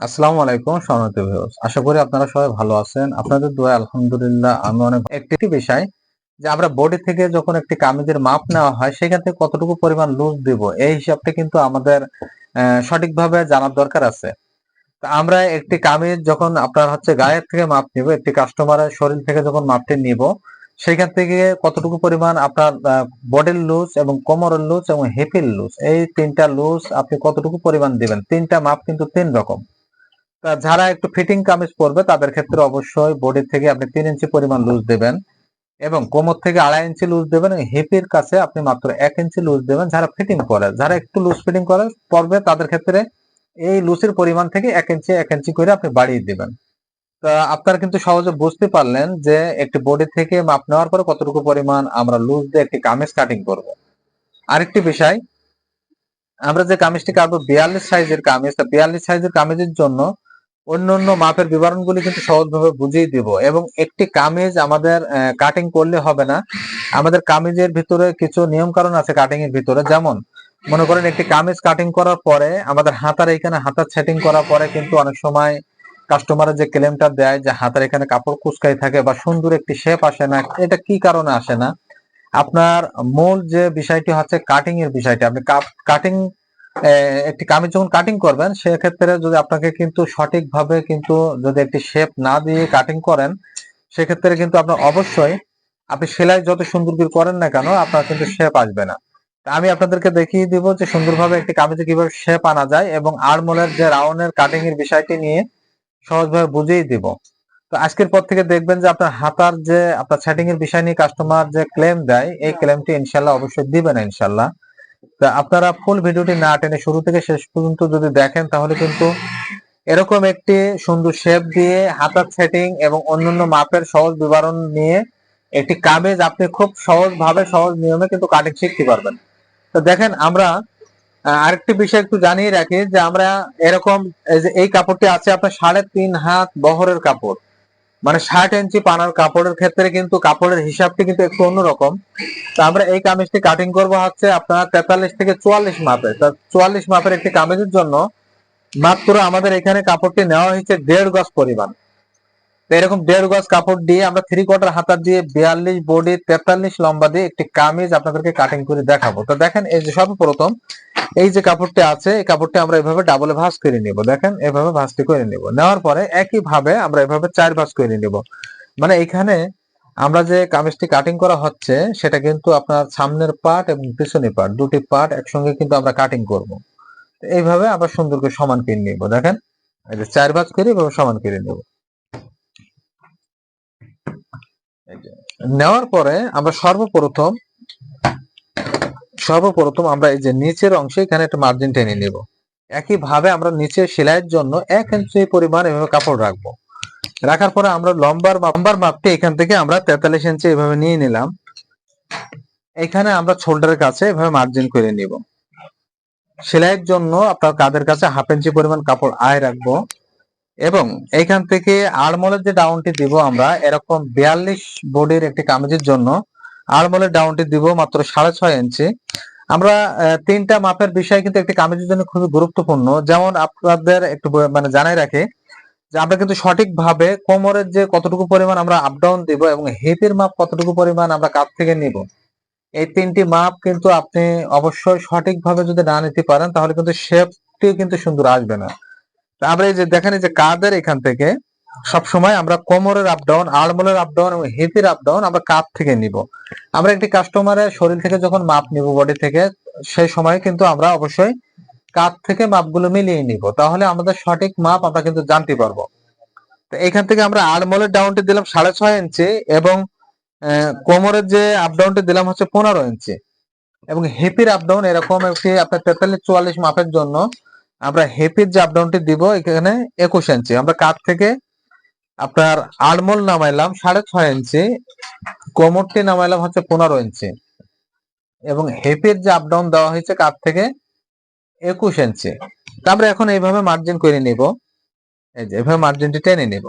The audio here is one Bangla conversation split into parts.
আসসালামু আলাইকুম ভিউয়ার্স আশা করি আপনারা সবাই ভালো আছেন। আপনাদের দোয়া, আলহামদুলিল্লাহ, আমি অনেক একটি বিষয়, যে আমরা বডি থেকে যখন একটি কামিজের মাপ নেওয়া হয়, সেখান থেকে কতটুকু পরিমাণ লুজ দিব, এই হিসাবটা কিন্তু আমাদের সঠিকভাবে জানার দরকার আছে। আমরা একটি কামিজ যখন আপনার হচ্ছে গায়ের থেকে মাপ নিব, একটি কাস্টমারের শরীর থেকে যখন মাপটি নিব, সেখান থেকে কতটুকু পরিমাণ আপনার বডির লুজ এবং কোমরের লুজ এবং হিপের লুজ এই তিনটা লুজ আপনি কতটুকু পরিমাণ দিবেন? তিনটা মাপ কিন্তু তিন রকম। যারা একটু ফিটিং কামিজ পরবে, তাদের ক্ষেত্রে অবশ্যই বডি থেকে আপনি তিন ইঞ্চি পরিমাণ লুজ দেবেন এবং কোমর থেকে আড়াই ইঞ্চি লুজ দেবেন হিপের কাছে আপনি মাত্র এক ইঞ্চি লুজ দেবেন যারা ফিটিং করে। যারা একটু লুজ ফিটিং করে, পরবে, তাদের ক্ষেত্রে এই লুজের পরিমাণ থেকে এক ইঞ্চি এক ইঞ্চি করে আপনি বাড়িয়ে দিবেন। তা আপনারা কিন্তু সহজে বুঝতে পারলেন যে একটি বডি থেকে মাপ নেওয়ার পরে কতটুকু পরিমাণ আমরা লুজ দিয়ে একটি কামিজ কাটিং করব। আরেকটি বিষয়, আমরা যে কামিজটি কাটবো বিয়াল্লিশ সাইজের কামিজ, তা বিয়াল্লিশ সাইজের কামিজের জন্য অন্য অন্য মাপের বিবরণগুলি কিন্তু সহজভাবে বুঝিয়ে দিব এবং একটি কামিজ আমাদের কাটিং করলে হবে না। আমাদের কামিজের ভিতরে কিছু নিয়ম কারণ আছে কাটিং এর ভিতরে। যেমন, মনে করেন একটি কামিজ কাটিং করার পরে আমাদের হাতার এখানে হাতার সেটিং করার পরে কিন্তু অনেক সময় কাস্টমারের যে ক্লেমটা দেয় যে হাতার এখানে কাপড় কুচকাই থাকে বা সুন্দর একটি শেপ আসে না, এটা কি কারণে আসে না? আপনার মূল যে বিষয়টি হচ্ছে কাটিং এর বিষয়টি। আপনি কাটিং একটি কামিজ যখন কাটিং করবেন, সেক্ষেত্রে যদি আপনাকে কিন্তু সঠিকভাবে কিন্তু যদি একটি শেপ না দিয়ে কাটিং করেন, সেক্ষেত্রে কিন্তু আপনার অবশ্যই আপনি সেলাই যত সুন্দর করে করেন না কেন, আপনার কিন্তু শেপ আসবে না। আমি আপনাদেরকে দেখিয়ে দিব যে সুন্দরভাবে একটি কামিজে কীভাবে শেপ আনা যায় এবং আড়মোলের যে রাউন্ডের কাটিং এর বিষয়টি নিয়ে সহজভাবে বুঝিয়ে দিব। তো আজকের পর থেকে দেখবেন যে আপনার হাতার যে, আপনার সেটিং এর বিষয় নিয়ে কাস্টমার যে ক্লেম দেয়, এই ক্লেমটি ইনশাল্লাহ অবশ্যই দিবেন ইনশাল্লাহ। তা আপনারা ফুল ভিডিওটি না টেনে শুরু থেকে শেষ পর্যন্ত যদি দেখেন, তাহলে কিন্তু এরকম একটি সুন্দর শেপ দিয়ে হাতার সেটিং এবং অন্যান্য মাপের সহজ বিবরণ নিয়ে একটি কামিজ আপনি খুব সহজ ভাবে সহজ নিয়মে কিন্তু কাটিং শিখতে পারবেন। তো দেখেন, আমরা আরেকটি বিষয় একটু জানিয়ে রাখি যে আমরা এরকম এই কাপড়টি আছে আপনার সাড়ে তিন হাত বহরের কাপড়। মানে ষাট ইঞ্চি পানার কাপড়ের ক্ষেত্রে কিন্তু কাপড়ের হিসাবটি কিন্তু একটু অন্যরকম। তো আমরা এই কামিজটি কাটিং করব হচ্ছে আপনার তেতাল্লিশ থেকে চুয়াল্লিশ মাপের। তা চুয়াল্লিশ মাপের একটি কামিজের জন্য মাত্র আমাদের এখানে কাপড়টি নেওয়া হয়েছে দেড় গজ পরিমাণ। এরকম দেড় গজ কাপড় দিয়ে আমরা থ্রি কোয়ার্টার হাতার দিয়ে বিয়াল্লিশ বডি, তেতাল্লিশ লম্বা দিয়ে একটি কামিজ আপনাদেরকে কাটিং করে দেখাবো। তো দেখেন এই যে সর্বপ্রথম এই যে কাপড়টি আছে, এই কাপড়টি আমরা এভাবে ডাবলে ভাঁজ করে নিব। দেখেন এভাবে ভাঁজটি করে নিব। নেওয়ার পরে একই ভাবে আমরা এভাবে চার ভাঁজ করে নিব। মানে এখানে আমরা যে কামিজটি কাটিং করা হচ্ছে, সেটা কিন্তু আপনার সামনের পার্ট এবং পিছনের পার্ট দুটি পার্ট একসঙ্গে কিন্তু আমরা কাটিং করব। এইভাবে আমরা সুন্দর করে সমান করে নিব। দেখেন, এই যে চার ভাঁজ করে এভাবে সমান করে নেব। নেওয়ার পরে আমরা সর্বপ্রথম সর্বপ্রথম আমরা এই যে নিচের অংশে এখানে একটা মার্জিন টেনে নিব। একই ভাবে আমরা নিচে সেলাইয়ের জন্য এক ইঞ্চি পরিমাণ এভাবে কাপড় রাখব। রাখার পরে আমরা লম্বার লম্বার মাপটি এখান থেকে আমরা তেতাল্লিশ ইঞ্চি এভাবে নিয়ে নিলাম। এখানে আমরা শোল্ডারের কাছে এভাবে মার্জিন করে নিব। সেলাইয়ের জন্য আপনার কাদের কাছে হাফ ইঞ্চি পরিমাণ কাপড় আয় রাখব। এবং এখান থেকে আড়মলের যে ডাউনটি দিব আমরা, এরকম বিয়াল্লিশ বডির একটি কামিজের জন্য, আড়মলের ডাউনটি দিব মাত্র সাড়ে ছয় ইঞ্চি আমরা তিনটা মাপের বিষয় কিন্তু একটি কামিজের জন্য খুবই গুরুত্বপূর্ণ। যেমন আপনাদের একটু মানে জানাই রাখি যে আমরা কিন্তু সঠিকভাবে কোমরের যে কতটুকু পরিমাণ আমরা আপ ডাউন দিব এবং হেপের মাপ কতটুকু পরিমাণ আমরা কাপ থেকে নিব। এই তিনটি মাপ কিন্তু আপনি অবশ্যই সঠিকভাবে যদি না নিতে পারেন, তাহলে কিন্তু শেপটি কিন্তু সুন্দর আসবে না। আমরা এই যে দেখেন যে কাদের এখান থেকে সব সময় আমরা কোমরের আপ ডাউন আড়মোলের আপ ডাউন এবং হেপের আপ ডাউন আমরা কাপ থেকে নিব। আমরা একটি কাস্টমারের শরীর থেকে যখন মাপ নিব বডি থেকে, সেই সময় কিন্তু আমরা অবশ্যই কাপ থেকে মাপগুলো মিলিয়ে নিব। তাহলে আমাদের সঠিক মাপ আমরা কিন্তু জানতে পারব। তো এখান থেকে আমরা আড়মোলের ডাউনটি দিলাম সাড়ে ছয় ইঞ্চি এবং কোমরের যে আপ ডাউনটি দিলাম হচ্ছে পনেরো ইঞ্চি। এবং হেপির আপ ডাউন এরকম একটি আপনার তেতাল্লিশ, চুয়াল্লিশ মাপের জন্য আমরা হেপির যে আপডাউনটি দিব এখানে একুশ ইঞ্চি আমরা কাঠ থেকে আপনার আড়মোল নামাইলাম সাড়ে ছয় ইঞ্চি কোমরটি নামাইলাম হচ্ছে পনেরো ইঞ্চি এবং হেপির যে আপডাউন দেওয়া হয়েছে কাঠ থেকে একুশ ইঞ্চি তারপরে এখন এইভাবে মার্জিন করে নিব। এই যে এভাবে মার্জিনটি টেনে নিব।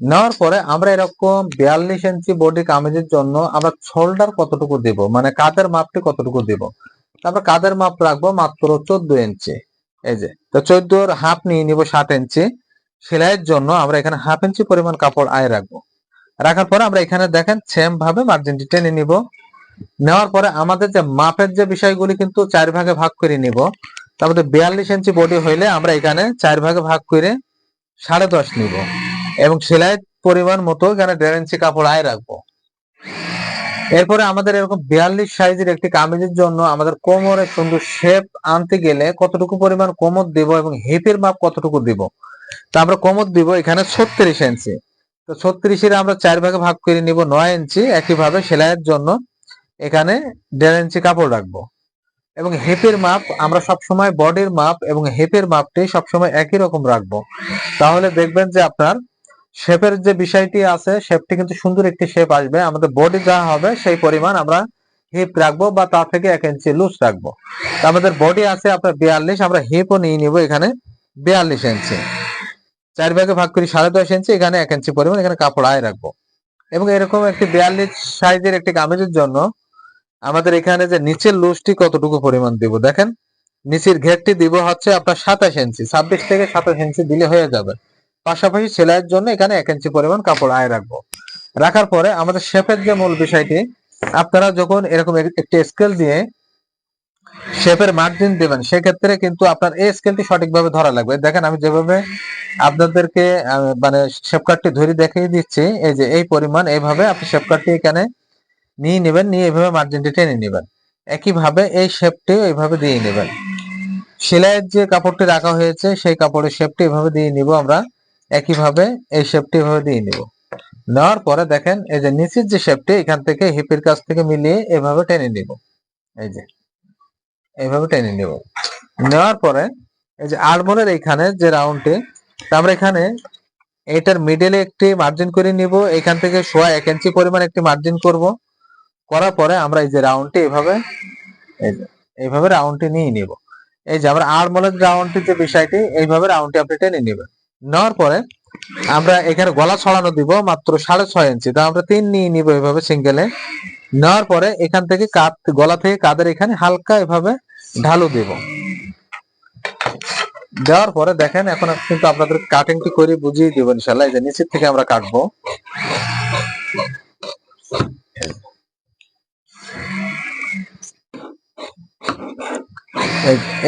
নেওয়ার পরে আমরা এরকম বিয়াল্লিশ ইঞ্চি বডি কামিজের জন্য আমরা শোল্ডার কতটুকু দিব? মানে কাদের মাপটি কতটুকু দিব? আমরা কাদের মাপ রাখব মাত্র চোদ্দ ইঞ্চি এই যে, তো চোদ্দোর হাফ নিয়ে নিব সাত ইঞ্চি সেলাইয়ের জন্য আমরা এখানে হাফ ইঞ্চি পরিমাণ কাপড় আয় রাখব। রাখার পরে আমরা এখানে দেখেন সেম ভাবে মার্জিনটি টেনে নিব। নেওয়ার পরে আমাদের যে মাপের যে বিষয়গুলি কিন্তু চার ভাগে ভাগ করে নিব। তার মধ্যে বিয়াল্লিশ ইঞ্চি বডি হইলে আমরা এখানে চার ভাগে ভাগ করে সাড়ে দশ নিব। এবং সেলাইয়ের পরিমাণ মতো এখানে দেড় ইঞ্চি কাপড় আয় রাখব। এরপরে আমাদের এরকম বিয়াল্লিশ সাইজের একটি কামিজের জন্য আমাদের কোমরে সুন্দর শেপ আনতে গেলে কতটুকু পরিমাণ কোমর দিব এবং হিপের মাপ কতটুকু দিব? তা আমরা কোমর দিব এখানে ছত্রিশ ইঞ্চি তো ছত্রিশের আমরা চার ভাগে ভাগ করে নিব নয় ইঞ্চি একইভাবে সেলাইয়ের জন্য এখানে দেড় ইঞ্চি কাপড় রাখব। এবং হেপের মাপ, আমরা সবসময় বডির মাপ এবং হেপের মাপটি সবসময় একই রকম রাখব। তাহলে দেখবেন যে আপনার শেপের যে বিষয়টি আছে, শেপটি কিন্তু সুন্দর একটি শেপ আসবে। আমাদের বডি যা হবে, সেই পরিমাণ আমরা হিপ রাখব বা তা থেকে এক ইঞ্চি লুজ রাখব। আমাদের বডি আছে আপনার বিয়াল্লিশ, আমরা হিপও নিয়ে নিব এখানে বিয়াল্লিশ ইঞ্চি চার ভাগে ভাগ করি সাড়ে দশ ইঞ্চি এখানে এক ইঞ্চি পরিমাণ, এখানে কাপড় আয় রাখব। এবং এরকম একটি বিয়াল্লিশ সাইজের একটি কামিজের জন্য আমাদের এখানে যে নিচের লুজটি কতটুকু পরিমাণ দিব দেখেন? নিচের ঘেরটি দিব হচ্ছে আপনার সাতাশ ইঞ্চি ছাব্বিশ থেকে সাতাশ ইঞ্চি দিলে হয়ে যাবে। পাশাপাশি সেলাইয়ের জন্য এখানে এক ইঞ্চি পরিমাণ কাপড় আয় রাখব। রাখার পরে আমাদের শেপের যে মূল বিষয়টি, আপনারা যখন এরকম একটি স্কেল দিয়ে শেপের মার্জিন দেবেন, সেক্ষেত্রে কিন্তু আপনার এই স্কেলটি সঠিকভাবে ধরা লাগবে। দেখেন আমি যেভাবে আপনাদেরকে মানে শেপ কার্ডটি ধরে দেখিয়ে দিচ্ছি, এই যে এই পরিমাণ, এইভাবে আপনি শেপ কার্ডটি এখানে নিয়ে নেবেন, নিয়ে এইভাবে মার্জিনটি টেনে নেবেন। একইভাবে এই শেপটি এইভাবে দিয়ে নেবেন। সেলাইয়ের যে কাপড়টি রাখা হয়েছে, সেই কাপড়ের শেপটি এভাবে দিয়ে নিব আমরা। একইভাবে এই শেপটি এভাবে দিয়ে নিব। নেওয়ার পরে দেখেন, এই যে নিচের যে শেপটি এখান থেকে হিপের কাছ থেকে মিলিয়ে এভাবে টেনে নিব। এই যে এইভাবে টেনে নিব। নেওয়ার পরে এই যে আরমোলের এইখানে যে রাউন্ডটি আমরা এখানে এটার মিডলে একটি মার্জিন করে নিব। এখান থেকে সোয়া এক ইঞ্চি পরিমাণ একটি মার্জিন করব। করার পরে আমরা এই যে রাউন্ডটি এভাবে এইভাবে রাউন্ডটি নিয়ে নিব। এই যে আমরা আরমোলের রাউন্ডটি যে বিষয়টি, এইভাবে রাউন্ডটি আপনি টেনে নেবেন। নেওয়ার পরে আমরা এখানে গলা ছড়ানো দিব মাত্র সাড়ে ছয় ইঞ্চি। তো আমরা তিন নিয়ে নিব এভাবে সিঙ্গেলে। নেওয়ার পরে এখান থেকে কাত, গলা থেকে কাদের এখানে হালকা এভাবে ঢালু দেব। দেওয়ার পরে দেখেন, এখন কিন্তু আপনাদের কাটিংটি করে বুঝিয়ে দিব ইনশাল্লাহ এই যে নিচের থেকে আমরা কাটবো।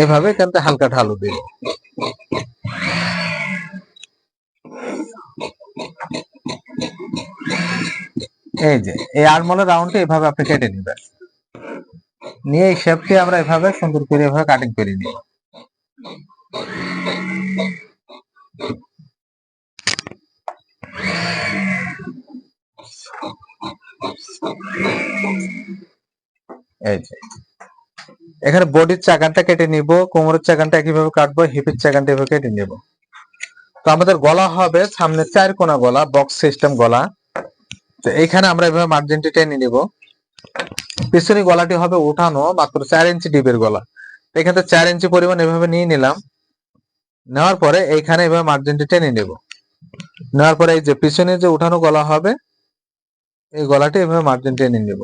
এইভাবে এখান হালকা ঢালু দিব। এই যে, এই আরমোলের রাউন্ডটি এভাবে আপনি কেটে নেবেন। নিয়ে এই শেপটি আমরা এভাবে সুন্দর করে এভাবে কাটিং করে নিব এই যে, এখানে বডির চাকানটা কেটে নিব, কোমরের চাকানটা একইভাবে কাটবো হিপের চাকানটা এভাবে কেটে নিব। তো আমাদের গলা হবে সামনে চার কোনা গলা বক্স সিস্টেম গলা। তো এখানে আমরা এভাবে মার্জিনটি টেনে নিব। পিছনে গলাটি হবে উঠানো, মাত্র চার ইঞ্চি ডিবের গলা। এখানে তো চার ইঞ্চি পরিমাণ এভাবে নিয়ে নিলাম। নেওয়ার পরে এইখানে এভাবে মার্জিনটি টেনে নেব। নেওয়ার পরে এই যে পিছনে যে উঠানো গলা হবে, এই গলাটি এভাবে মার্জিন টেনে নেব।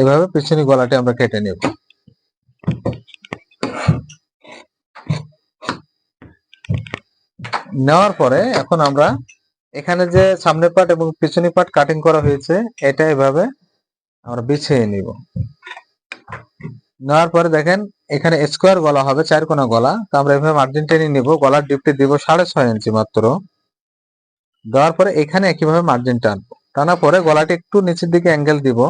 এভাবে পিছনে গলাটি আমরা কেটে নেব। নেওয়ার পরে এখন আমরা এখানে যে সামনের পার্ট এবং পিছনের পার্ট কাটিং করা হয়েছে, এটা এভাবে আমরা বিছিয়ে নিব। নেওয়ার পরে দেখেন, এখানে স্কোয়ার গলা হবে, চার কোনা গলা। তো আমরা এভাবে মার্জিন টেনে নিব, গলার ডিপটি দিব সাড়ে ছয় ইঞ্চি মাত্র। দেওয়ার পরে এখানে একইভাবে মার্জিন টানবো। টানার পরে গলাটি একটু নিচের দিকে অ্যাঙ্গেল দিব।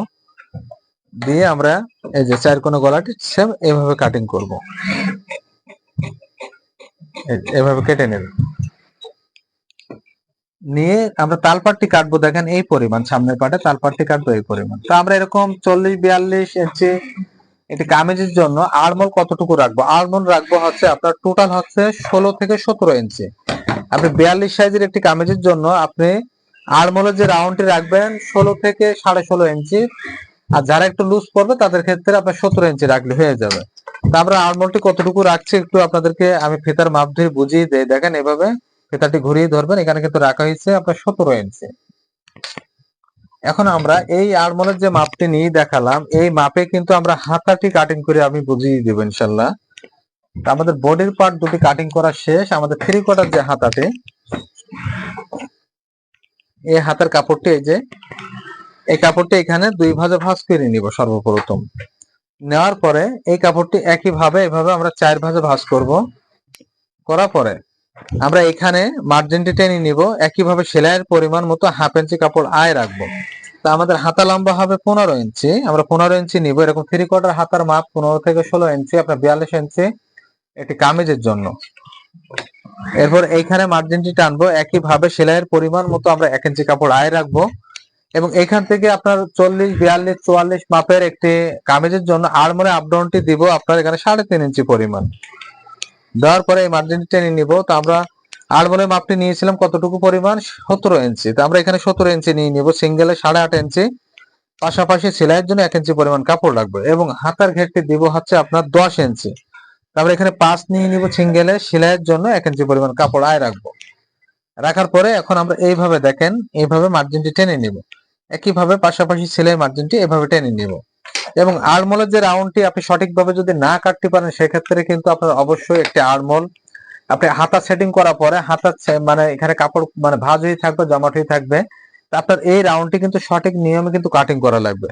দিয়ে আমরা এই যে চার কোনা গলাটি সেম এভাবে কাটিং করব। এভাবে কেটে নেব। নিয়ে আমরা তালপাটটি কাটবো, দেখেন এই পরিমাণ, সামনের পাটে তালপাটটি কাটবো এই পরিমাণ। তো আমরা এরকম চল্লিশ, বিয়াল্লিশ ইঞ্চি এটি কামিজের জন্য আড়মোল কতটুকু রাখব? আড়মোল রাখব হচ্ছে আপনার টোটাল হচ্ছে ষোলো থেকে সতেরো ইঞ্চি। আপনি বিয়াল্লিশ সাইজের একটি কামিজের জন্য আপনি আড়মোলের যে রাউন্ডটি রাখবেন, ষোলো থেকে সাড়ে ষোলো ইঞ্চি। আর যারা একটু লুজ পড়বে, তাদের ক্ষেত্রে আপনার সতেরো ইঞ্চি রাখলে হয়ে যাবে। তা আমরা আড়মোলটি কতটুকু রাখছি একটু আপনাদেরকে আমি ফিতার মাপ ধরে বুঝিয়ে দেই। দেখেন এভাবে ফিতাটি ঘুরিয়ে ধরবেন। এখানে কিন্তু রাখা হয়েছে আপনার সতেরো ইঞ্চি এখন আমরা এই আড়মোলের যে মাপটি নিয়ে দেখালাম, এই মাপে কিন্তু আমরা হাতাটি কাটিং করে আমি বুঝিয়ে দেবো ইনশাল্লাহ। আমাদের বডির পার্ট দুটি কাটিং করা শেষ। আমাদের থ্রি কোয়ার্টার যে হাতাটি, এই হাতের কাপড়টি এই যে, এই কাপড়টি এখানে দুই ভাজে ভাঁজ করে নিব সর্বপ্রথম। নেওয়ার পরে এই কাপড়টি একইভাবে, এভাবে আমরা চার ভাজে ভাঁজ করব। করার পরে আমরা এখানে মার্জিনটি টেনে নিব। একইভাবে সেলাইয়ের পরিমাণ মতো হাফ ইঞ্চি কাপড় আয় রাখব। তা আমাদের হাতা লম্বা হবে পনেরো ইঞ্চি আমরা পনেরো ইঞ্চি নিব। এরকম থ্রি কোয়ার্টার হাতার মাপ পনেরো থেকে ষোলো ইঞ্চি আপনার বিয়াল্লিশ ইঞ্চি একটি কামিজের জন্য। এরপর এইখানে মার্জিনটি টানবো। একইভাবে সেলাইয়ের পরিমাণ মতো আমরা এক ইঞ্চি কাপড় আয় রাখব। এবং এখান থেকে আপনার চল্লিশ, বিয়াল্লিশ, চুয়াল্লিশ মাপের একটি কামিজের জন্য আড়মোড়ে আপডাউনটি দিব আপনার এখানে সাড়ে তিন ইঞ্চি পরিমাণ। দেওয়ার পরে এই মার্জিনটি টেনে নিব। তো আমরা আড়মোড়ে মাপটি নিয়েছিলাম কতটুকু পরিমাণ? সতেরো ইঞ্চি তো আমরা এখানে সতেরো ইঞ্চি নিয়ে নিব। সিঙ্গেলে সাড়ে আট ইঞ্চি পাশাপাশি সেলাইয়ের জন্য এক ইঞ্চি পরিমাণ কাপড় লাগবে এবং হাতার ঘেরটি দিব হচ্ছে আপনার দশ ইঞ্চি তারপরে এখানে পাঁচ নিয়ে নিব সিঙ্গেলে সেলাইয়ের জন্য এক ইঞ্চি পরিমাণ কাপড় আয় রাখব। রাখার পরে এখন আমরা এইভাবে দেখেন, এইভাবে মার্জিনটি টেনে নিব। একইভাবে পাশাপাশি সেলাই মার্জিনটি এভাবে টেনে নিব। এবং আড়মোলের যে রাউন্ডটি আপনি সঠিকভাবে যদি না কাটতে পারেন, সেক্ষেত্রে কিন্তু আপনার অবশ্যই একটি আড়মোল আপনি হাতা সেটিং করার পরে হাতা মানে এখানে কাপড় মানে ভাজ হয়ে থাকবে জমাট হয়ে থাকবে আপনার এই রাউন্ডটি কিন্তু সঠিক নিয়মে কিন্তু কাটিং করা লাগবে।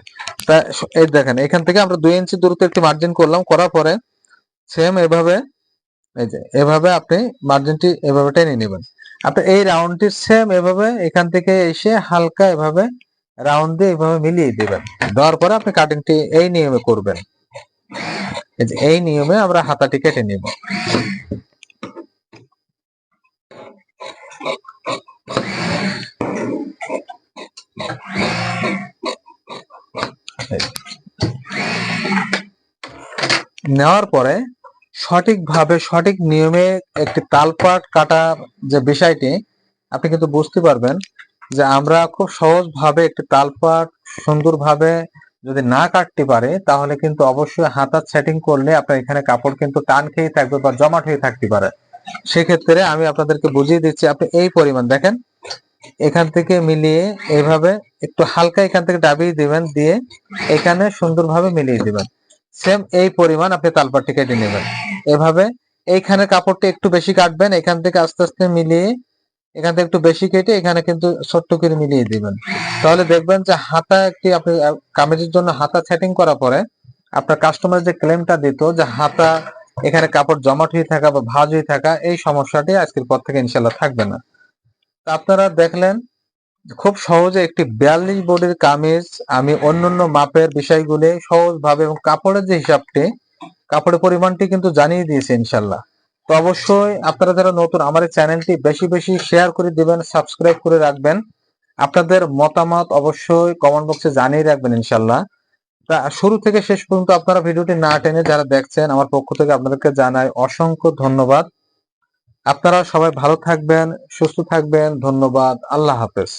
তা এই দেখেন, এখান থেকে আমরা দুই ইঞ্চি দূরত্ব একটি মার্জিন করলাম, করার পরে সেম এভাবে, এই যে, এভাবে আপনি মার্জিনটি এভাবে টেনে নেবেন। আপনি এই রাউন্ডটি সেম এভাবে এখান থেকে এসে হালকা এভাবে রাউন্ড দিয়ে এভাবে মিলিয়ে দেবেন। দেওয়ার পরে আপনি কাটিংটি এই নিয়মে করবেন। এই নিয়মে আমরা হাতাটি কেটে নিব। নেওয়ার পরে সঠিকভাবে সঠিক নিয়মে একটি তালপাট কাটার যে বিষয়টি, আপনি কিন্তু বুঝতে পারবেন যে আমরা খুব সহজভাবে একটি তালপাট সুন্দরভাবে যদি না কাটতে পারে, তাহলে কিন্তু অবশ্যই হাতার সেটিং করলে আপনার এখানে কাপড় কিন্তু টান খেয়ে থাকবে বা জমাট হয়ে থাকতে পারে। সেক্ষেত্রে আমি আপনাদেরকে বুঝিয়ে দিচ্ছি, আপনি এই পরিমাণ দেখেন, এখান থেকে মিলিয়ে এইভাবে একটু হালকা এখান থেকে ডাবিয়ে দিবেন, দিয়ে এখানে সুন্দরভাবে মিলিয়ে দিবেন। সেম এই পরিমাণ আপনি তালপাটটি কেটে নেবেন। এভাবে এইখানে কাপড়টি একটু বেশি কাটবেন, এখান থেকে আস্তে আস্তে মিলিয়ে এখান থেকে একটু বেশি কেটে এখানে কিন্তু ছোট্ট করে মিলিয়ে দিবেন। তাহলে দেখবেন যে হাতা একটি আপনি কামিজের জন্য হাতা সেটিং করার পরে আপনার কাস্টমার যে ক্লেমটা দিত যে হাতা এখানে কাপড় জমাট হয়ে থাকা বা ভাজ হয়ে থাকা, এই সমস্যাটি আজকের পর থেকে ইনশাল্লাহ থাকবে না। আপনারা দেখলেন খুব সহজে একটি বিয়াল্লিশ বডির কামিজ আমি অন্যান্য মাপের বিষয়গুলি সহজভাবে এবং কাপড়ের যে হিসাবটি, কাপড়ের পরিমাণটি কিন্তু জানিয়ে দিয়েছে ইনশাল্লাহ তো অবশ্যই আপনারা যারা নতুন, আমার এই চ্যানেলটি বেশি বেশি শেয়ার করে দিবেন সাবস্ক্রাইব করে রাখবেন। আপনাদের মতামত অবশ্যই কমেন্ট বক্সে জানিয়ে রাখবেন ইনশাল্লাহ তা শুরু থেকে শেষ পর্যন্ত আপনারা ভিডিওটি না টেনে যারা দেখছেন, আমার পক্ষ থেকে আপনাদেরকে জানাই অসংখ্য ধন্যবাদ। আপনারা সবাই ভালো থাকবেন, সুস্থ থাকবেন, ধন্যবাদ, আল্লাহ হাফেজ।